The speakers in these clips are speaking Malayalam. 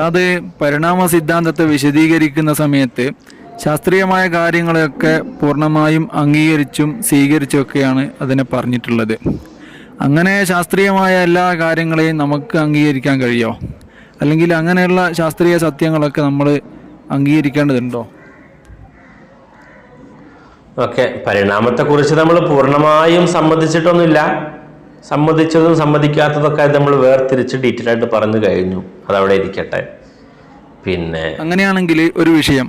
അത് പരിണാമ സിദ്ധാന്തത്തെ വിശദീകരിക്കുന്ന സമയത്ത് ശാസ്ത്രീയമായ കാര്യങ്ങളെയൊക്കെ പൂർണമായും അംഗീകരിച്ചും സ്വീകരിച്ചുമൊക്കെയാണ് അതിനെ പറഞ്ഞിട്ടുള്ളത്. അങ്ങനെ ശാസ്ത്രീയമായ എല്ലാ കാര്യങ്ങളെയും നമുക്ക് അംഗീകരിക്കാൻ കഴിയോ? അല്ലെങ്കിൽ അങ്ങനെയുള്ള ശാസ്ത്രീയ സത്യങ്ങളൊക്കെ നമ്മൾ അംഗീകരിക്കേണ്ടതുണ്ടോ? ഓക്കെ പരിണാമത്തെക്കുറിച്ച് നമ്മൾ പൂർണമായും സമ്മതിച്ചിട്ടൊന്നുമില്ല. സമ്മതിച്ചതും സമ്മതിക്കാത്തതൊക്കെ നമ്മൾ വേർതിരിച്ച് ഡീറ്റെയിൽ ആയിട്ട് പറഞ്ഞു കഴിഞ്ഞു. അതവിടെ ഇരിക്കട്ടെ. പിന്നെ അങ്ങനെയാണെങ്കിൽ ഒരു വിഷയം.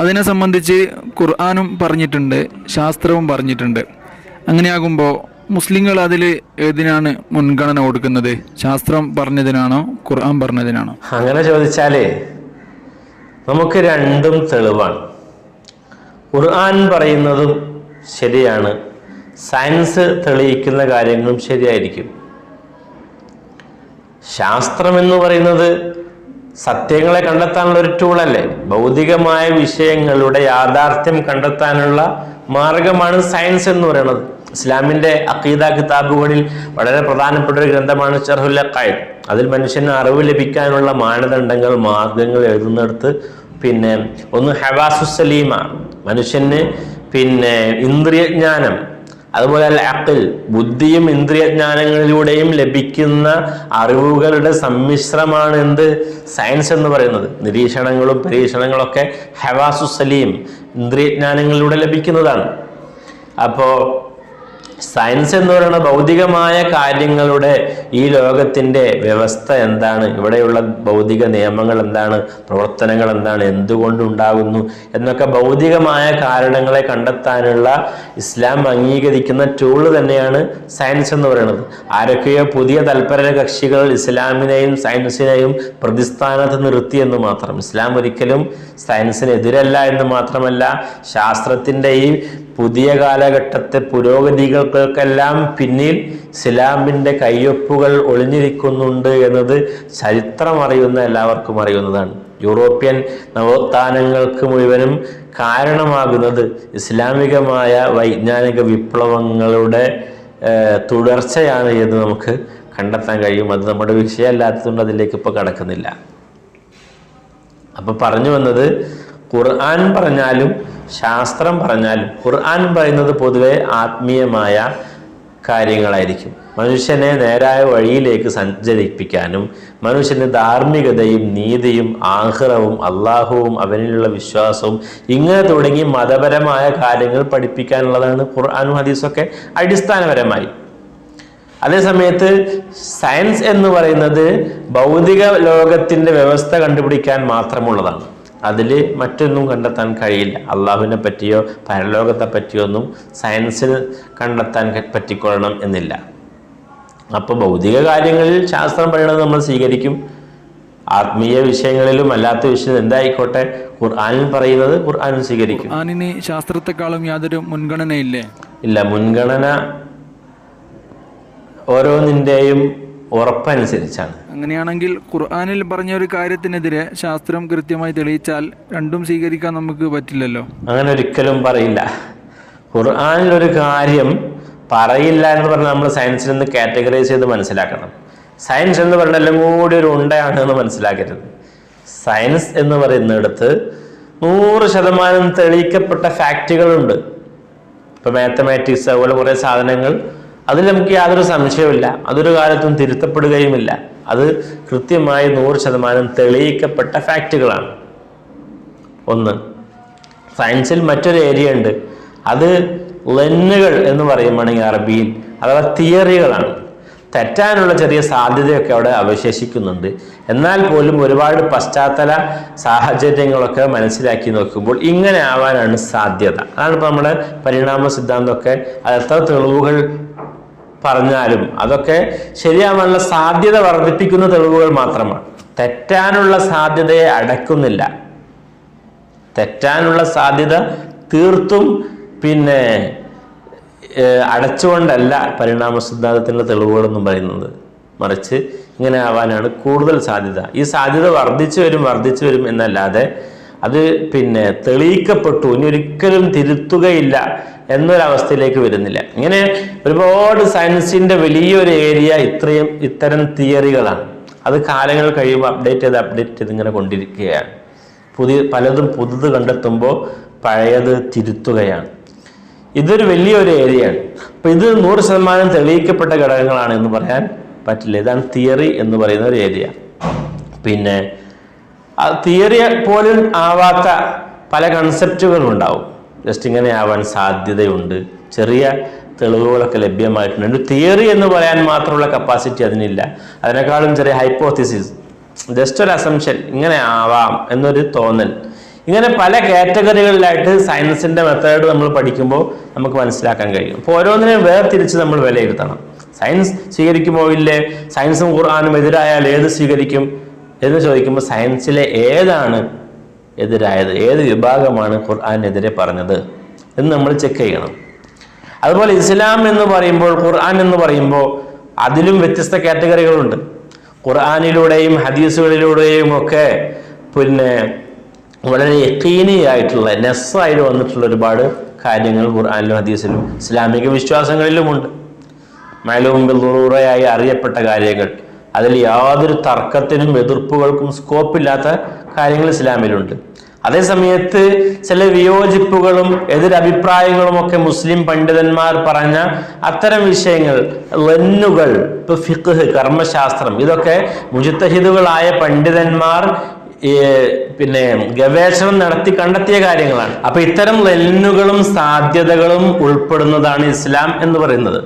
അതിനെ സംബന്ധിച്ച് ഖുർആാനും പറഞ്ഞിട്ടുണ്ട് ശാസ്ത്രവും പറഞ്ഞിട്ടുണ്ട്. അങ്ങനെയാകുമ്പോൾ മുസ്ലിങ്ങൾ അതിൽ ഏതിനാണ് മുൻഗണന കൊടുക്കുന്നത്? ശാസ്ത്രം പറഞ്ഞതിനാണോ ഖുർആൻ പറഞ്ഞതിനാണോ? അങ്ങനെ ചോദിച്ചാലേ നമുക്ക് രണ്ടും തെളിവാണ്. ഖുർആൻ പറയുന്നതും ശരിയാണ്. സയൻസ് തെളിയിക്കുന്ന കാര്യങ്ങളും ശരിയായിരിക്കും. ശാസ്ത്രം എന്ന് പറയുന്നത് സത്യങ്ങളെ കണ്ടെത്താനുള്ള ഒരു ടൂളല്ലേ ഭൗതികമായ വിഷയങ്ങളുടെ യാഥാർത്ഥ്യം കണ്ടെത്താനുള്ള മാർഗമാണ് സയൻസ് എന്ന് പറയുന്നത്. ഇസ്ലാമിന്റെ അഖീദ കിതാബുകളിൽ വളരെ പ്രധാനപ്പെട്ട ഒരു ഗ്രന്ഥമാണ് ഷർഹുൽ ഖൈദ് അതിൽ മനുഷ്യന് അറിവ് ലഭിക്കാനുള്ള മാനദണ്ഡങ്ങൾ മാർഗങ്ങൾ എഴുതുന്നിടത്ത് പിന്നെ ഒന്ന് ഹവാസുസലീമ മനുഷ്യന് പിന്നെ ഇന്ദ്രിയജ്ഞാനം അതുപോലെ തന്നെ അക്കിൽ ബുദ്ധിയും ഇന്ദ്രിയജ്ഞാനങ്ങളിലൂടെയും ലഭിക്കുന്ന അറിവുകളുടെ സമ്മിശ്രമാണ് എന്ത്? സയൻസ് എന്ന് പറയുന്നത്. നിരീക്ഷണങ്ങളും പരീക്ഷണങ്ങളൊക്കെ ഹവാസു സലീം ഇന്ദ്രിയജ്ഞാനങ്ങളിലൂടെ ലഭിക്കുന്നതാണ്. അപ്പോൾ സയൻസ് എന്ന് പറയുന്ന ഭൗതികമായ കാര്യങ്ങളുടെ ഈ ലോകത്തിന്റെ വ്യവസ്ഥ എന്താണ്? ഇവിടെയുള്ള ഭൗതിക നിയമങ്ങൾ എന്താണ്? പ്രവർത്തനങ്ങൾ എന്താണ്? എന്തുകൊണ്ടുണ്ടാകുന്നു എന്നൊക്കെ ഭൗതികമായ കാരണങ്ങളെ കണ്ടെത്താനുള്ള ഇസ്ലാം അംഗീകരിക്കുന്ന ടൂൾ തന്നെയാണ് സയൻസ് എന്ന് പറയുന്നത്. ആരൊക്കെയോ പുതിയ തൽപര കക്ഷികൾ ഇസ്ലാമിനെയും സയൻസിനെയും പ്രതിസ്ഥാനത്ത് നിർത്തി എന്ന് മാത്രം. ഇസ്ലാം ഒരിക്കലും സയൻസിനെതിരല്ല എന്ന് മാത്രമല്ല ശാസ്ത്രത്തിന്റെ ഈ പുതിയ കാലഘട്ടത്തെ പുരോഗതികൾക്കെല്ലാം പിന്നിൽ ഇസ്ലാമിന്റെ കയ്യൊപ്പുകൾ ഒളിഞ്ഞിരിക്കുന്നുണ്ട് എന്നത് ചരിത്രമറിയുന്ന എല്ലാവർക്കും അറിയുന്നതാണ്. യൂറോപ്യൻ നവോത്ഥാനങ്ങൾക്ക് മുഴുവനും കാരണമാകുന്നത് ഇസ്ലാമികമായ വൈജ്ഞാനിക വിപ്ലവങ്ങളുടെ തുടർച്ചയാണ് എന്ന് നമുക്ക് കണ്ടെത്താൻ കഴിയും. അത് നമ്മുടെ വിഷയമല്ലാത്തതുകൊണ്ട് അതിലേക്ക് ഇപ്പോൾ കടക്കുന്നില്ല. അപ്പൊ പറഞ്ഞു വന്നത് ഖുർആൻ പറഞ്ഞാലും ശാസ്ത്രം പറഞ്ഞാലും ഖുർആൻ പറയുന്നത് പൊതുവെ ആത്മീയമായ കാര്യങ്ങളായിരിക്കും. മനുഷ്യനെ നേരായ വഴിയിലേക്ക് സഞ്ചരിപ്പിക്കാനും മനുഷ്യന് ധാർമ്മികതയും നീതിയും ആഹ്റവും അള്ളാഹുവും അവനിലുള്ള വിശ്വാസവും ഇങ്ങനെ തുടങ്ങി മതപരമായ കാര്യങ്ങൾ പഠിപ്പിക്കാനുള്ളതാണ് ഖുർആാനും ഹദീസൊക്കെ അടിസ്ഥാനപരമായി. അതേസമയത്ത് സയൻസ് എന്ന് പറയുന്നത് ഭൗതിക ലോകത്തിന്റെ വ്യവസ്ഥ കണ്ടുപിടിക്കാൻ മാത്രമുള്ളതാണ്. അതിൽ മറ്റൊന്നും കണ്ടെത്താൻ കഴിയില്ല. അള്ളാഹുവിനെ പറ്റിയോ പരലോകത്തെ പറ്റിയോ ഒന്നും സയൻസിൽ കണ്ടെത്താൻ പറ്റിക്കൊള്ളണം എന്നില്ല. അപ്പോൾ ഭൗതിക കാര്യങ്ങളിൽ ശാസ്ത്രം പറയണത് നമ്മൾ സ്വീകരിക്കും. ആത്മീയ വിഷയങ്ങളിലും അല്ലാത്ത വിഷയം എന്തായിക്കോട്ടെ ഖുർആാനിൽ പറയുന്നത് ഖുർആാനും സ്വീകരിക്കും. ഖുർആനിന് ശാസ്ത്രത്തെക്കാളും യാതൊരു മുൻഗണനയില്ലേ? ഇല്ല മുൻഗണന ഓരോന്നിന്റെയും ഉറപ്പനുസരിച്ചാണ്. അങ്ങനെയാണെങ്കിൽ ഖുർആാനിൽ പറഞ്ഞ ഒരു കാര്യത്തിനെതിരെ ശാസ്ത്രം കൃത്യമായി തെളിയിച്ചാൽ രണ്ടും സ്വീകരിക്കാൻ നമുക്ക് പറ്റില്ലല്ലോ. അങ്ങനെ ഒരിക്കലും പറയില്ല. ഖുർആനിൽ ഒരു കാര്യം പറയില്ല എന്ന് പറഞ്ഞാൽ നമ്മൾ സയൻസിൽ നിന്ന് കാറ്റഗറൈസ് ചെയ്ത് മനസ്സിലാക്കണം. സയൻസ് എന്ന് പറഞ്ഞാൽ എല്ലാം കൂടി ഒരു ഉണ്ടയാണ് എന്ന് മനസ്സിലാക്കരുത്. സയൻസ് എന്ന് പറയുന്നിടത്ത് നൂറ് ശതമാനം തെളിയിക്കപ്പെട്ട ഫാക്റ്റുകളുണ്ട്. ഇപ്പൊ മാത്തമാറ്റിക്സ് അതുപോലെ കുറേ സാധനങ്ങൾ അതിൽ നമുക്ക് യാതൊരു സംശയവുമില്ല. അതൊരു കാലത്തും തിരുത്തപ്പെടുകയുമില്ല. അത് കൃത്യമായി നൂറ് ശതമാനം തെളിയിക്കപ്പെട്ട ഫാക്റ്റുകളാണ്. ഒന്ന് സയൻസിൽ മറ്റൊരു ഏരിയ ഉണ്ട്. അത് ലെന്നുകൾ എന്ന് പറയുകയാണെങ്കിൽ അറബിയിൽ. അഥവാ തിയറികളാണ്. തെറ്റാനുള്ള ചെറിയ സാധ്യതയൊക്കെ അവിടെ അവശേഷിക്കുന്നുണ്ട്. എന്നാൽ പോലും ഒരുപാട് പശ്ചാത്തല സാഹചര്യങ്ങളൊക്കെ മനസ്സിലാക്കി നോക്കുമ്പോൾ ഇങ്ങനെ ആവാനാണ് സാധ്യത. അതാണ് ഇപ്പോൾ നമ്മുടെ പരിണാമ സിദ്ധാന്തമൊക്കെ. അത് എത്ര തെളിവുകൾ പറഞ്ഞാലും അതൊക്കെ ശരിയാവാനുള്ള സാധ്യത വർദ്ധിപ്പിക്കുന്ന തെളിവുകൾ മാത്രമാണ്. തെറ്റാനുള്ള സാധ്യതയെ അടക്കുന്നില്ല തെറ്റാനുള്ള സാധ്യത തീർത്തും പിന്നെ അടച്ചുകൊണ്ടല്ല പരിണാമ സിദ്ധാന്തത്തിന്റെ തെളിവുകളെന്നും പറയുന്നത്. മറിച്ച് ഇങ്ങനെ ആവാനാണ് കൂടുതൽ സാധ്യത. ഈ സാധ്യത വർദ്ധിച്ചു വരും വർദ്ധിച്ചു വരും എന്നല്ലാതെ അത് പിന്നെ തെളിയിക്കപ്പെട്ടു. ഇനി ഒരിക്കലും തിരുത്തുകയില്ല. എന്നൊരവസ്ഥയിലേക്ക് വരുന്നില്ല. ഇങ്ങനെ ഒരുപാട് സയൻസിന്റെ വലിയൊരു ഏരിയ ഇത്രയും ഇത്തരം തിയറികളാണ്. അത് കാലങ്ങൾ കഴിയുമ്പോൾ അപ്ഡേറ്റ് ചെയ്ത് അപ്ഡേറ്റ് ചെയ്ത് ഇങ്ങനെ കൊണ്ടിരിക്കുകയാണ്. പുതിയ പലതും പുതുത് കണ്ടെത്തുമ്പോൾ പഴയത് തിരുത്തുകയാണ്. ഇതൊരു വലിയൊരു ഏരിയയാണ്. അപ്പോൾ ഇത് നൂറ് ശതമാനം തെളിയിക്കപ്പെട്ട ഘടകങ്ങളാണ് എന്ന് പറയാൻ പറ്റില്ല. ഇതാണ് തിയറി എന്ന് പറയുന്ന ഒരു ഏരിയ. പിന്നെ തിയറി പോലും ആവാത്ത പല കൺസെപ്റ്റുകളും ഉണ്ടാവും. ജസ്റ്റ് ഇങ്ങനെ ആവാൻ സാധ്യതയുണ്ട്. ചെറിയ തെളിവുകളൊക്കെ ലഭ്യമായിട്ടുണ്ട്. ഒരു തിയറി എന്ന് പറയാൻ മാത്രമുള്ള കപ്പാസിറ്റി അതിനില്ല. അതിനേക്കാളും ചെറിയ ഹൈപ്പോത്തിസിസ് ജസ്റ്റ് ഒരു അസംഷൻ ഇങ്ങനെ ആവാം എന്നൊരു തോന്നൽ. ഇങ്ങനെ പല കാറ്റഗറികളിലായിട്ട് സയൻസിന്റെ മെത്തേഡ് നമ്മൾ പഠിക്കുമ്പോൾ നമുക്ക് മനസ്സിലാക്കാൻ കഴിയും. അപ്പോൾ ഓരോന്നിനെയും വേർതിരിച്ച് നമ്മൾ വിലയിരുത്തണം. സയൻസ് സ്വീകരിക്കുമോ ഇല്ലേ? സയൻസും ഖുർആാനും എതിരായാൽ ഏത് സ്വീകരിക്കും? എന്ന് ചോദിക്കുമ്പോൾ സയൻസിലെ ഏതാണ് എതിരായത്? ഏത് വിഭാഗമാണ് ഖുർആാനെതിരെ പറഞ്ഞത്? എന്ന് നമ്മൾ ചെക്ക് ചെയ്യണം. അതുപോലെ ഇസ്ലാം എന്ന് പറയുമ്പോൾ ഖുർആൻ എന്ന് പറയുമ്പോൾ അതിലും വ്യത്യസ്ത കാറ്റഗറികളുണ്ട്. ഖുർആാനിലൂടെയും ഹദീസുകളിലൂടെയും ഒക്കെ പിന്നെ വളരെ യക്കീനിയായിട്ടുള്ള നെസ്സായിട്ട് വന്നിട്ടുള്ള ഒരുപാട് കാര്യങ്ങൾ ഖുർആാനിലും ഹദീസിലും ഇസ്ലാമിക വിശ്വാസങ്ങളിലുമുണ്ട്. മലവുമ്പിറയായി അറിയപ്പെട്ട കാര്യങ്ങൾ. അതിൽ യാതൊരു തർക്കത്തിനും എതിർപ്പുകൾക്കും സ്കോപ്പില്ലാത്ത കാര്യങ്ങൾ ഇസ്ലാമിലുണ്ട്. അതേസമയത്ത് ചില വിയോജിപ്പുകളും എതിരഭിപ്രായങ്ങളും ഒക്കെ മുസ്ലിം പണ്ഡിതന്മാർ പറഞ്ഞ അത്തരം വിഷയങ്ങൾ ലന്നുകൾ ഇപ്പൊ ഫിഖ് കർമ്മശാസ്ത്രം ഇതൊക്കെ മുജിത്തഹിദുകളായ പണ്ഡിതന്മാർ പിന്നെ ഗവേഷണം നടത്തി കണ്ടെത്തിയ കാര്യങ്ങളാണ്. അപ്പൊ ഇത്തരം ലന്നുകളും സാധ്യതകളും ഉൾപ്പെടുന്നതാണ് ഇസ്ലാം എന്ന് പറയുന്നത്.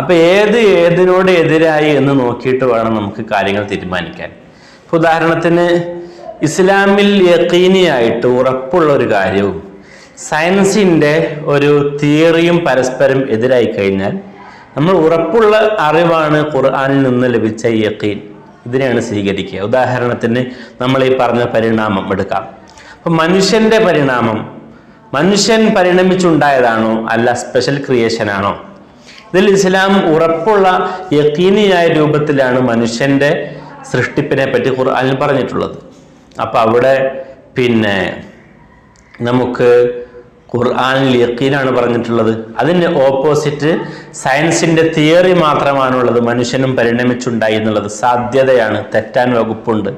അപ്പൊ ഏത് ഏതിനോട് എതിരായി എന്ന് നോക്കിയിട്ട് വേണം നമുക്ക് കാര്യങ്ങൾ തീരുമാനിക്കാൻ. ഉദാഹരണത്തിന് ഇസ്ലാമിൽ യക്കീനിയായിട്ട് ഉറപ്പുള്ള ഒരു കാര്യവും സയൻസിന്റെ ഒരു തിയറിയും പരസ്പരം എതിരായി കഴിഞ്ഞാൽ നമ്മൾ ഉറപ്പുള്ള അറിവാണ് ഖുർആാനിൽ നിന്ന് ലഭിച്ച യക്കീൻ. ഇതിനെയാണ് സ്വീകരിക്കുക. ഉദാഹരണത്തിന് നമ്മൾ ഈ പറഞ്ഞ പരിണാമം എടുക്കാം. അപ്പൊ മനുഷ്യന്റെ പരിണാമം മനുഷ്യൻ പരിണമിച്ചുണ്ടായതാണോ അല്ല സ്പെഷ്യൽ ക്രിയേഷൻ ആണോ? ഇതിൽ ഇസ്ലാം ഉറപ്പുള്ള യക്കീനിയായ രൂപത്തിലാണ് മനുഷ്യന്റെ സൃഷ്ടിപ്പിനെ പറ്റി ഖുർആനിൽ പറഞ്ഞിട്ടുള്ളത്. അപ്പൊ അവിടെ പിന്നെ നമുക്ക് ഖുർആാനിൽ യക്കീനാണ് പറഞ്ഞിട്ടുള്ളത്. അതിന്റെ ഓപ്പോസിറ്റ് സയൻസിന്റെ തിയറി മാത്രമാണുള്ളത്. മനുഷ്യനും പരിണമിച്ചുണ്ടായി എന്നുള്ളത് സാധ്യതയാണ്. തെറ്റാൻ വകുപ്പുണ്ട്.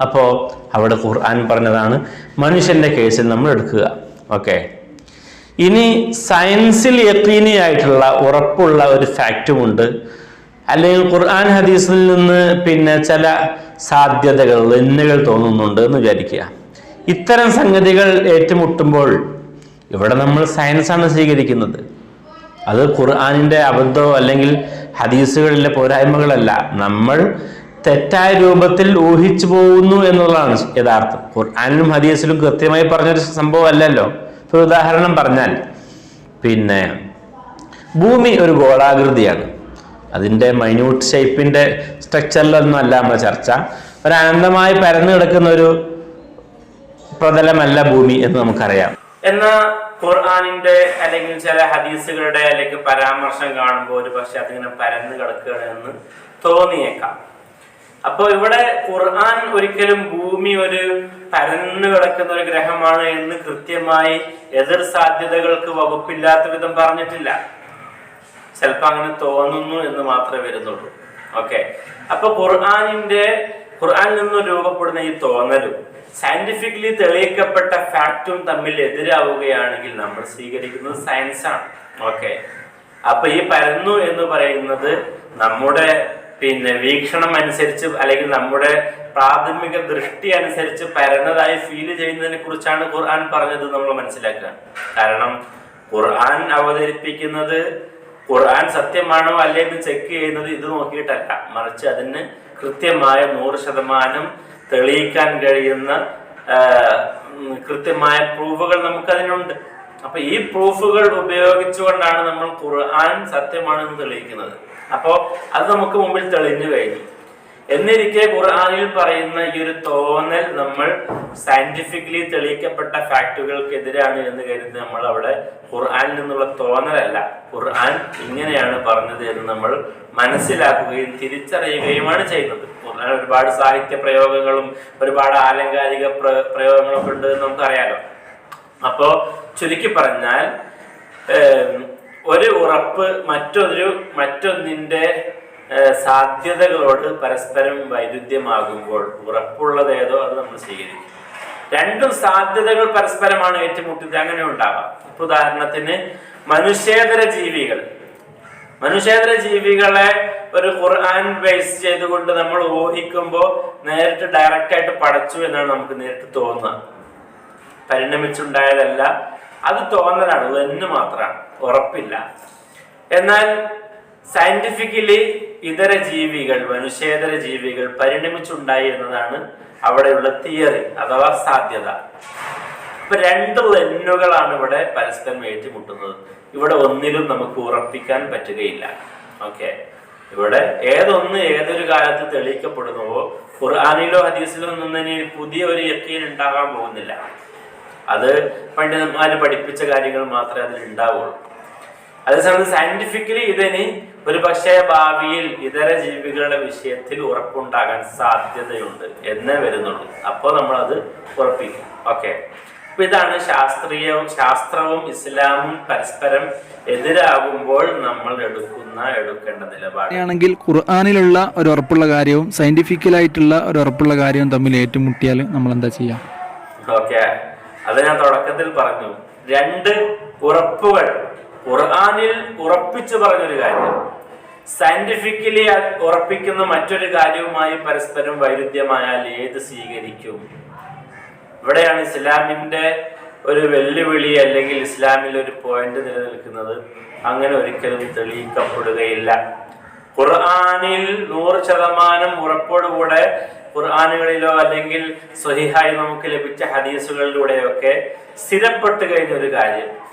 അപ്പോൾ അവിടെ ഖുർആൻ പറഞ്ഞതാണ് മനുഷ്യന്റെ കേസിൽ നമ്മൾ എടുക്കുക. ഓക്കെ. ഇനി സയൻസിൽ യക്കീനിയായിട്ടുള്ള ഉറപ്പുള്ള ഒരു ഫാക്റ്റുമുണ്ട്. അല്ലെങ്കിൽ ഖുർആൻ ഹദീസിൽ നിന്ന് പിന്നെ ചില സാധ്യതകൾ എന്നുകൾ തോന്നുന്നുണ്ട് എന്ന് വിചാരിക്കുക. ഇത്തരം സംഗതികൾ ഏറ്റുമുട്ടുമ്പോൾ ഇവിടെ നമ്മൾ സയൻസാണ് സ്വീകരിക്കുന്നത്. അത് ഖുർആാനിന്റെ അബദ്ധമോ അല്ലെങ്കിൽ ഹദീസുകളിലെ പോരായ്മകളല്ല. നമ്മൾ തെറ്റായ രൂപത്തിൽ ഊഹിച്ചു പോകുന്നു എന്നുള്ളതാണ് യഥാർത്ഥം. ഖുർആാനിലും ഹദീസിലും കൃത്യമായി പറഞ്ഞൊരു സംഭവം അല്ലല്ലോ. ഒരു ഉദാഹരണം പറഞ്ഞാൽ പിന്നെ ഭൂമി ഒരു ഗോളാകൃതിയാണ്. അതിന്റെ മൈന്യൂട്ട് ഷേപ്പിന്റെ സ്ട്രക്ചറിലൊന്നും അല്ല നമ്മുടെ ചർച്ച. ഒരു അനന്തമായി പരന്നു കിടക്കുന്ന ഒരു പ്രതലമല്ല ഭൂമി എന്ന് നമുക്കറിയാം. എന്നാൽ ഖുർആാനിന്റെ അല്ലെങ്കിൽ ചില ഹദീസുകളുടെ അല്ലെങ്കിൽ പരാമർശം കാണുമ്പോൾ ഒരു പക്ഷെ അതിങ്ങനെ പരന്നു കിടക്കുകയാണ് എന്ന് തോന്നിയേക്കാം. അപ്പോൾ ഇവിടെ ഖുർആൻ ഒരിക്കലും ഭൂമി ഒരു പരന്നു കിടക്കുന്ന ഒരു ഗ്രഹമാണ് എന്ന് കൃത്യമായി എതിർ സാധ്യതകൾക്ക് വകുപ്പില്ലാത്ത വിധം പറഞ്ഞിട്ടില്ല. ചിലപ്പോ അങ്ങനെ തോന്നുന്നു എന്ന് മാത്രമേ വരുന്നുള്ളൂ. ഓക്കെ അപ്പൊ ഖുർആാനിന്റെ ഖുർആനിൽ നിന്ന് രൂപപ്പെടുന്ന ഈ തോന്നലും സയന്റിഫിക്കലി തെളിയിക്കപ്പെട്ട ഫാക്റ്റും തമ്മിൽ എതിരാവുകയാണെങ്കിൽ നമ്മൾ സ്വീകരിക്കുന്നത് സയൻസാണ് ഓക്കെ അപ്പൊ ഈ പരന്നു എന്ന് പറയുന്നത് നമ്മുടെ പിന്നെ വീക്ഷണം അനുസരിച്ച് അല്ലെങ്കിൽ നമ്മുടെ പ്രാഥമിക ദൃഷ്ടി അനുസരിച്ച് പരന്നതായി ഫീൽ ചെയ്യുന്നതിനെ കുറിച്ചാണ് ഖുർആൻ പറഞ്ഞത് നമ്മൾ മനസ്സിലാക്കുക. കാരണം ഖുർആൻ അവതരിപ്പിക്കുന്നത് ഖുർആൻ സത്യമാണോ അല്ലേ എന്ന് ചെക്ക് ചെയ്യുന്നത് ഇത് നോക്കിയിട്ടല്ല. മറിച്ച് അതിന് കൃത്യമായ നൂറ് ശതമാനം തെളിയിക്കാൻ കഴിയുന്ന കൃത്യമായ പ്രൂഫുകൾ നമുക്കതിനുണ്ട്. അപ്പൊ ഈ പ്രൂഫുകൾ ഉപയോഗിച്ചുകൊണ്ടാണ് നമ്മൾ ഖുർആൻ സത്യമാണെന്ന് തെളിയിക്കുന്നത്. അപ്പോൾ അത് നമുക്ക് മുമ്പിൽ തെളിഞ്ഞു കഴിഞ്ഞു. എന്നിരിക്കെ ഖുർആാനിൽ പറയുന്ന ഈ ഒരു തോന്നൽ നമ്മൾ സയന്റിഫിക്കലി തെളിയിക്കപ്പെട്ട ഫാക്ടുകൾക്കെതിരാണ് എന്ന് കരുതി നമ്മൾ അവിടെ ഖുർആാനിൽ നിന്നുള്ള തോന്നലല്ല. ഖുർആൻ ഇങ്ങനെയാണ് പറഞ്ഞത് എന്ന് നമ്മൾ മനസ്സിലാക്കുകയും തിരിച്ചറിയുകയുമാണ് ചെയ്യുന്നത്. ഖുർആൻ ഒരുപാട് സാഹിത്യ പ്രയോഗങ്ങളും ഒരുപാട് ആലങ്കാരിക പ്ര- പ്രയോഗങ്ങളൊക്കെ ഉണ്ട് എന്ന് നമുക്കറിയാലോ. അപ്പോ ചുരുക്കി പറഞ്ഞാൽ ഒരു ഉറപ്പ് മറ്റൊരു മറ്റൊന്നിന്റെ സാധ്യതകളോട് പരസ്പരം വൈരുദ്ധ്യമാകുമ്പോൾ ഉറപ്പുള്ളത് ഏതോ അത് നമ്മൾ സ്വീകരിക്കും. രണ്ടും സാധ്യതകൾ പരസ്പരമാണ് ഏറ്റുമുട്ടിയത് അങ്ങനെ ഉണ്ടാവാം. ഇപ്പൊ ഉദാഹരണത്തിന് മനുഷ്യേതര ജീവികൾ. മനുഷ്യേതര ജീവികളെ ഒരു ഖുർആൻ ബേസ് ചെയ്തുകൊണ്ട് നമ്മൾ ഊഹിക്കുമ്പോൾ നേരിട്ട് ഡയറക്റ്റ് ആയിട്ട് പഠിച്ചു എന്നാണ് നമുക്ക് നേരിട്ട് തോന്നുക. പരിണമിച്ചുണ്ടായതല്ല അത് തോന്നലാണ്. തന്നെ മാത്രമാണ്. ഉറപ്പില്ല. എന്നാൽ സയന്റിഫിക്കലി ഇതര ജീവികൾ മനുഷ്യേതര ജീവികൾ പരിണമിച്ചുണ്ടായി എന്നതാണ് അവിടെയുള്ള തിയറി അഥവാ സാധ്യത. ഇപ്പൊ രണ്ട് ലെന്നുകളാണ് ഇവിടെ പരസ്പരം ഏറ്റുമുട്ടുന്നത്. ഇവിടെ ഒന്നിലും നമുക്ക് ഉറപ്പിക്കാൻ പറ്റുകയില്ല. ഓക്കെ. ഇവിടെ ഏതൊന്ന് ഏതൊരു കാലത്ത് തെളിയിക്കപ്പെടുന്നുവോ ഖുർആാനിലോ ഹദീസിലോ നിന്നതിന് പുതിയ ഒരു യക്കീൻ ഉണ്ടാകാൻ പോകുന്നില്ല. അത് പണ്ഡിതന്മാര് പഠിപ്പിച്ച കാര്യങ്ങൾ മാത്രമേ അതിൽ ഉണ്ടാവുള്ളൂ. അതേസമയം സയന്റിഫിക്കലി ഇതിന് ഒരു പക്ഷേ ഭാവിയിൽ ഇതര ജീവികളുടെ വിഷയത്തിൽ ഉറപ്പുണ്ടാകാൻ സാധ്യതയുണ്ട് എന്നേ വരുന്നുള്ളൂ. അപ്പോൾ നമ്മൾ അത് ഉറപ്പിക്കും. ഓക്കെ. അപ്പൊ ഇതാണ് ശാസ്ത്രീയവും ശാസ്ത്രവും ഇസ്ലാമും പരസ്പരം എതിരാകുമ്പോൾ നമ്മൾ എടുക്കുന്ന എടുക്കേണ്ട നിലപാടാണെങ്കിൽ ഖുർആാനിലുള്ള ഒരു ഉറപ്പുള്ള കാര്യവും സയന്റിഫിക്കലായിട്ടുള്ള ഒരു ഉറപ്പുള്ള കാര്യവും തമ്മിൽ ഏറ്റുമുട്ടിയാൽ നമ്മൾ എന്താ ചെയ്യാം? ഓക്കെ. അത് ഞാൻ തുടക്കത്തിൽ പറഞ്ഞു. രണ്ട് ഉറപ്പുകൾ ഖുർആനിൽ ഉറപ്പിച്ചു പറഞ്ഞൊരു കാര്യം. സയന്റിഫിക്കലി ഉറപ്പിക്കുന്ന മറ്റൊരു കാര്യവുമായി പരസ്പരം വൈരുദ്ധ്യമായാൽ ഏത് സ്വീകരിക്കും? ഇവിടെയാണ് ഇസ്ലാമിന്റെ ഒരു വെല്ലുവിളി അല്ലെങ്കിൽ ഇസ്ലാമിൽ ഒരു പോയിന്റ് നിലനിൽക്കുന്നത്. അങ്ങനെ ഒരിക്കലും തെളിയിക്കപ്പെടുകയില്ല. ഖുർആാനിൽ നൂറ് ശതമാനം ഉറപ്പോടുകൂടെ ഖുർആാനുകളിലോ അല്ലെങ്കിൽ സ്വഹിഹായി നമുക്ക് ലഭിച്ച ഹദീസുകളിലൂടെയൊക്കെ സ്ഥിരപ്പെട്ട് കഴിഞ്ഞ ഒരു കാര്യം.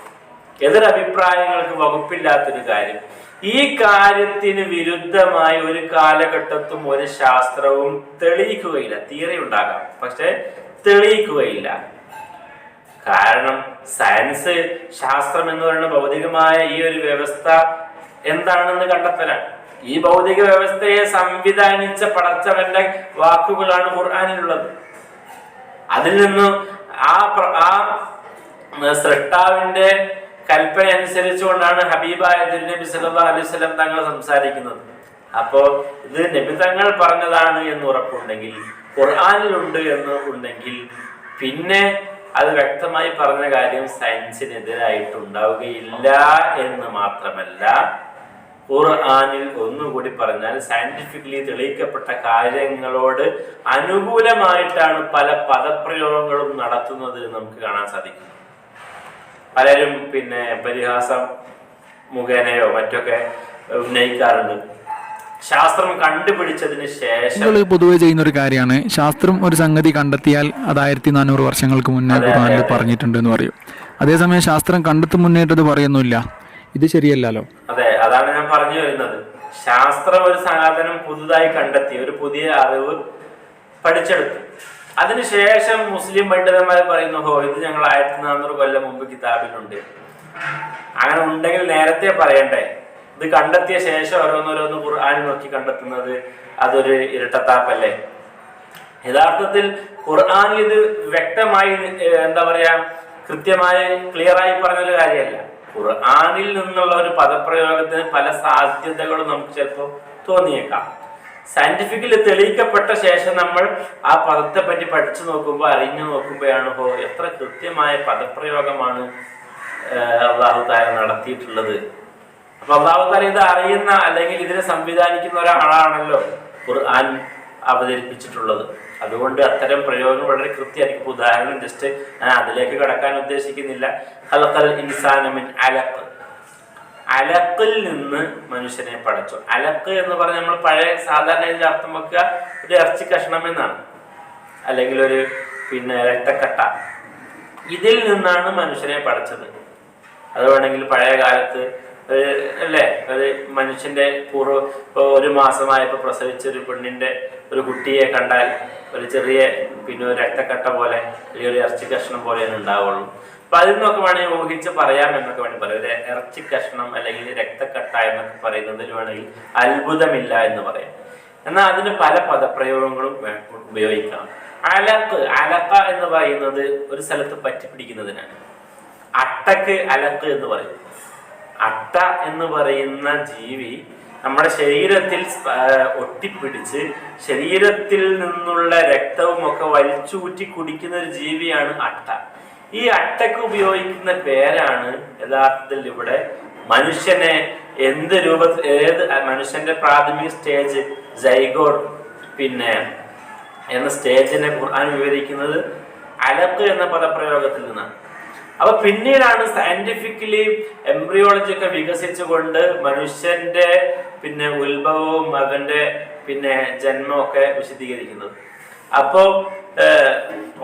എതിരഭിപ്രായങ്ങൾക്ക് വകുപ്പില്ലാത്തൊരു കാര്യം. ഈ കാര്യത്തിന് വിരുദ്ധമായി ഒരു കാലഘട്ടത്തും ഒരു ശാസ്ത്രവും തെളിയിക്കുകയില്ല. തിയറി ഉണ്ടാകാം. പക്ഷെ തെളിയിക്കുകയില്ല. കാരണം സയൻസ് ശാസ്ത്രം എന്ന് പറയുന്ന ഭൗതികമായ ഈ ഒരു വ്യവസ്ഥ എന്താണെന്ന് കണ്ടെത്തലാണ്. ഈ ഭൗതിക വ്യവസ്ഥയെ സംവിധാനിച്ച പടച്ചവന്റെ വാക്കുകളാണ് ഖുർആാനിലുള്ളത്. അതിൽ നിന്ന് ആ ആ സൃഷ്ടാവിന്റെ കൽപ്പന അനുസരിച്ചുകൊണ്ടാണ് ഹബീബ നബി സല്ലല്ലാഹു അലൈഹി വസല്ലം തങ്ങൾ സംസാരിക്കുന്നത്. അപ്പോ ഇത് നബി തങ്ങൾ പറഞ്ഞതാണ് എന്ന് ഉറപ്പുണ്ടെങ്കിൽ ഖുർആാനിലുണ്ട് എന്ന് ഉണ്ടെങ്കിൽ പിന്നെ അത് വ്യക്തമായി പറഞ്ഞ കാര്യം സയൻസിനെതിരായിട്ടുണ്ടാവുകയില്ല എന്ന് മാത്രമല്ല ഖുർആാനിൽ ഒന്നുകൂടി പറഞ്ഞാൽ സയന്റിഫിക്കലി തെളിയിക്കപ്പെട്ട കാര്യങ്ങളോട് അനുകൂലമായിട്ടാണ് പല പദപ്രയോഗങ്ങളും നടത്തുന്നത് നമുക്ക് കാണാൻ സാധിക്കും. പലരും പിന്നെ പരിഹാസം മുഖേനയോ മറ്റൊക്കെ ഉന്നയിക്കാറുണ്ട്. ശാസ്ത്രം കണ്ടുപിടിച്ചതിന് ശേഷം നിങ്ങൾ പൊതുവെ ചെയ്യുന്ന ഒരു കാര്യമാണ്. ശാസ്ത്രം ഒരു സംഗതി കണ്ടെത്തിയാൽ അത് ആയിരത്തി നാനൂറ് വർഷങ്ങൾക്ക് മുന്നേ ഖുർആനിൽ പറഞ്ഞിട്ടുണ്ട് എന്ന് പറയും. അതേസമയം ശാസ്ത്രം കണ്ടെത്തു മുന്നേറ്റത് പറയുന്നില്ല ഇത് ശരിയല്ലല്ലോ. അതെ അതാണ് ഞാൻ പറഞ്ഞു വരുന്നത്. ശാസ്ത്രം ഒരു സാധനം പുതുതായി കണ്ടെത്തി ഒരു പുതിയ അറിവ് പഠിച്ചെടുത്തു. അതിനുശേഷം മുസ്ലിം പണ്ഡിതന്മാർ പറയുന്നു ഹോ ഇത് ഞങ്ങൾ ആയിരത്തി നാനൂറ് കൊല്ലം മുമ്പ് കിതാബിലുണ്ട്. അങ്ങനെ ഉണ്ടെങ്കിൽ നേരത്തെ പറയണ്ടേ ഇത് കണ്ടെത്തിയ ശേഷം ഓരോന്നോരോന്ന് ഖുർആൻ നോക്കി കണ്ടെത്തുന്നത് അതൊരു ഇരട്ടത്താപ്പല്ലേ? യഥാർത്ഥത്തിൽ ഖുർആനിൽ ഇത് വ്യക്തമായി എന്താ പറയാ കൃത്യമായി ക്ലിയറായി പറഞ്ഞൊരു കാര്യമല്ല. ഖുർആാനിൽ നിന്നുള്ള ഒരു പദപ്രയോഗത്തിന് പല സാധ്യതകളും നമുക്ക് ചിലപ്പോൾ തോന്നിയേക്കാം. സയന്റിഫിക്കലി തെളിയിക്കപ്പെട്ട ശേഷം നമ്മൾ ആ പദത്തെ പറ്റി പഠിച്ചു നോക്കുമ്പോൾ അറിഞ്ഞു നോക്കുമ്പോഴാണ് ഹോ എത്ര കൃത്യമായ പദപ്രയോഗമാണ് അള്ളാഹു താര നടത്തിയിട്ടുള്ളത്. അപ്പൊ അള്ളാഹു താര ഇത് അറിയുന്ന അല്ലെങ്കിൽ ഇതിനെ സംവിധാനിക്കുന്ന ഒരാളാണല്ലോ ഖുർആൻ അവതരിപ്പിച്ചിട്ടുള്ളത്. അതുകൊണ്ട് അത്തരം പ്രയോഗങ്ങൾ വളരെ കൃത്യമായിരിക്കും. ഇപ്പൊ ഉദാഹരണം ജസ്റ്റ് ഞാൻ അതിലേക്ക് കടക്കാൻ ഉദ്ദേശിക്കുന്നില്ല. ഹലത്തൽ ഇൻസാന മിൻ അലഖ്. അലക്കിൽ നിന്ന് മനുഷ്യനെ പടച്ചു. അലക്ക് എന്ന് പറഞ്ഞാൽ നമ്മൾ പഴയ സാധാരണ ഇതിൽ അർത്ഥം വെക്കുക ഒരു ഇറച്ചി കഷ്ണം എന്നാണ്. അല്ലെങ്കിൽ ഒരു പിന്നെ രക്തക്കട്ട. ഇതിൽ നിന്നാണ് മനുഷ്യനെ പടച്ചത്. അത് വേണമെങ്കിൽ പഴയ കാലത്ത് അല്ലേ? ഒരു മനുഷ്യന്റെ പൂർവ ഇപ്പോൾ ഒരു മാസമായപ്പോൾ പ്രസവിച്ച ഒരു പെണ്ണിന്റെ ഒരു കുട്ടിയെ കണ്ടാൽ ഒരു ചെറിയ പിന്നെ ഒരു രക്തക്കട്ട പോലെ അല്ലെങ്കിൽ ഒരു ഇറച്ചി കഷ്ണം പോലെയാണ് ഉണ്ടാവുള്ളൂ. അപ്പൊ അതിൽ നിന്നൊക്കെ വേണമെങ്കിൽ ഊഹിച്ച് പറയാം എന്നൊക്കെ വേണമെങ്കിൽ പറയാം. ഒരു ഇറച്ചി കഷ്ണം അല്ലെങ്കിൽ രക്തക്കട്ട എന്നൊക്കെ പറയുന്നതിൽ വേണമെങ്കിൽ അത്ഭുതമില്ല എന്ന് പറയാം. എന്നാൽ അതിന് പല പദപ്രയോഗങ്ങളും ഉപയോഗിക്കാം. അലക്ക് അലക്ക എന്ന് പറയുന്നത് ഒരു സ്ഥലത്ത് പറ്റിപ്പിടിക്കുന്നതിനാണ് അട്ടക്ക് അലക്ക് എന്ന് പറയും. അട്ട എന്ന് പറയുന്ന ജീവി നമ്മുടെ ശരീരത്തിൽ ഒട്ടിപ്പിടിച്ച് ശരീരത്തിൽ നിന്നുള്ള രക്തവും ഒക്കെ വലിച്ചൂറ്റി കുടിക്കുന്ന ഒരു ജീവിയാണ് അട്ട. ഈ അട്ടക്ക് ഉപയോഗിക്കുന്ന പേരാണ് യഥാർത്ഥത്തിൽ ഇവിടെ മനുഷ്യനെ എന്ത് രൂപ ഏത് മനുഷ്യന്റെ പ്രാഥമിക സ്റ്റേജ് ജൈഗോഡ് പിന്നെ എന്ന സ്റ്റേജിനെ ഖുർആൻ വിവരിക്കുന്നത് അലക്ക് എന്ന പദപ്രയോഗത്തിൽ നിന്നാണ്. അപ്പൊ പിന്നീടാണ് സയന്റിഫിക്കലി എംബ്രിയോളജി ഒക്കെ വികസിച്ചുകൊണ്ട് മനുഷ്യന്റെ പിന്നെ ഉത്ഭവവും അവന്റെ പിന്നെ ജന്മമൊക്കെ വിശദീകരിക്കുന്നത്. അപ്പോ ഏഹ്,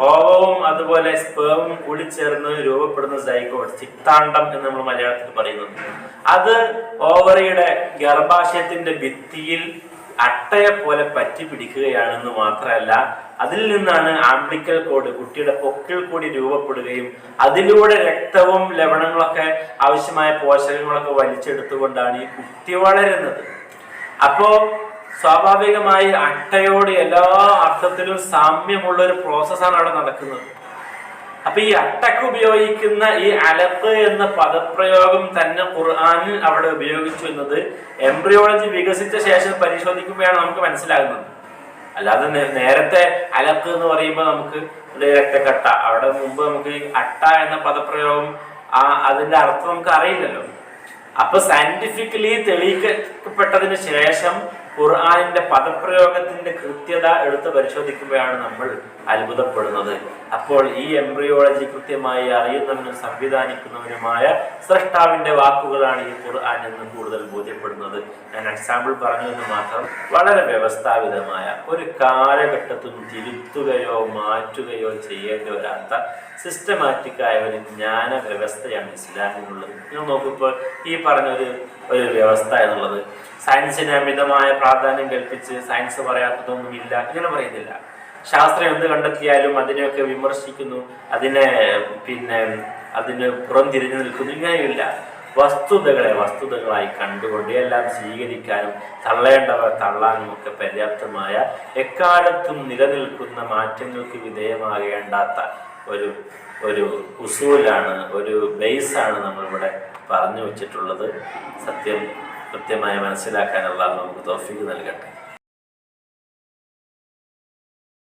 ഓവവും അതുപോലെ സ്പേമും കൂടി ചേർന്ന് രൂപപ്പെടുന്ന സൈഗോഡ് ചിത്താണ്ടം എന്ന് നമ്മൾ മലയാളത്തിൽ പറയുന്നുണ്ട് അത് ഓവറിയുടെ ഗർഭാശയത്തിന്റെ ഭിത്തിയിൽ അട്ടയെ പോലെ പറ്റി പിടിക്കുകയാണെന്ന് മാത്രമല്ല അതിൽ നിന്നാണ് ആംബ്ലിക്കൽ കോഡ് കുട്ടിയുടെ പൊക്കിൽ കൂടി രൂപപ്പെടുകയും അതിലൂടെ രക്തവും ലവണങ്ങളൊക്കെ ആവശ്യമായ പോഷകങ്ങളൊക്കെ വലിച്ചെടുത്തുകൊണ്ടാണ് ഈ കുട്ടി വളരുന്നത്. അപ്പോ സ്വാഭാവികമായി അട്ടയോട് എല്ലാ അർത്ഥത്തിലും സാമ്യമുള്ള ഒരു പ്രോസസ്സാണ് അവിടെ നടക്കുന്നത്. അപ്പൊ ഈ അട്ടക്ക് ഉപയോഗിക്കുന്ന ഈ അലപ്പ് എന്ന പദപ്രയോഗം തന്നെ ഖുർആാനിൽ അവിടെ ഉപയോഗിച്ചു എന്നത് എംബ്രിയോളജി വികസിച്ച ശേഷം പരിശോധിക്കുമ്പോഴാണ് നമുക്ക് മനസ്സിലാകുന്നത്. അല്ലാതെ നേരത്തെ അലക്ക് എന്ന് പറയുമ്പോൾ നമുക്ക് രക്തക്കട്ട അവിടെ മുമ്പ് നമുക്ക് അട്ട എന്ന പദപ്രയോഗം ആ അതിന്റെ അർത്ഥം നമുക്ക് അറിയില്ലല്ലോ. അപ്പൊ സയന്റിഫിക്കലി തെളിയിക്കപ്പെട്ടതിന് ശേഷം ഖുർആാനിന്റെ പദപ്രയോഗത്തിന്റെ കൃത്യത എടുത്ത് പരിശോധിക്കുമ്പോഴാണ് നമ്മൾ അത്ഭുതപ്പെടുന്നത്. അപ്പോൾ ഈ എംബ്രിയോളജി കൃത്യമായി അറിയുന്നവനും സംവിധാനിക്കുന്നവനുമായ സൃഷ്ടാവിന്റെ വാക്കുകളാണ് ഈ ഖുർആൻ എന്ന് കൂടുതൽ ബോധ്യപ്പെടുന്നത്. ഞാൻ എക്സാമ്പിൾ പറഞ്ഞു എന്ന് മാത്രം വളരെ വ്യവസ്ഥാപിതമായ ഒരു കാലഘട്ടത്തും തിരുത്തുകയോ മാറ്റുകയോ ചെയ്യേണ്ടി വരാത്ത സിസ്റ്റമാറ്റിക് ആയ ഒരു ജ്ഞാന വ്യവസ്ഥയാണ് ഇസ്ലാമിനുള്ളത്. നിങ്ങൾ നോക്കുമ്പോൾ ഈ പറഞ്ഞ ഒരു ഒരു വ്യവസ്ഥ എന്നുള്ളത് സയൻസിന് അമിതമായ പ്രാധാന്യം കൽപ്പിച്ച് സയൻസ് പറയാത്തതൊന്നുമില്ല ഇങ്ങനെ പറയുന്നില്ല. ശാസ്ത്രം എന്ത് കണ്ടെത്തിയാലും അതിനെയൊക്കെ വിമർശിക്കുന്നു. അതിനെ പിന്നെ അതിന് പുറം തിരിഞ്ഞു നിൽക്കുന്നു. ഇങ്ങനെയില്ല വസ്തുതകളെ വസ്തുതകളായി കണ്ടുകൊണ്ട് എല്ലാം സ്വീകരിക്കാനും തള്ളേണ്ടവ തള്ളാനും ഒക്കെ പര്യാപ്തമായ എക്കാലത്തും നിലനിൽക്കുന്ന മാറ്റങ്ങൾക്ക് വിധേയമാകേണ്ടാത്ത ഒരു ഒരു ഉസൂലാണ് ഒരു ബേസാണ് നമ്മളിവിടെ പറഞ്ഞു വെച്ചിട്ടുള്ളത്. സത്യം കൃത്യമായി മനസ്സിലാക്കാനുള്ള നമുക്ക് തോഫിക്ക് നൽകട്ടെ.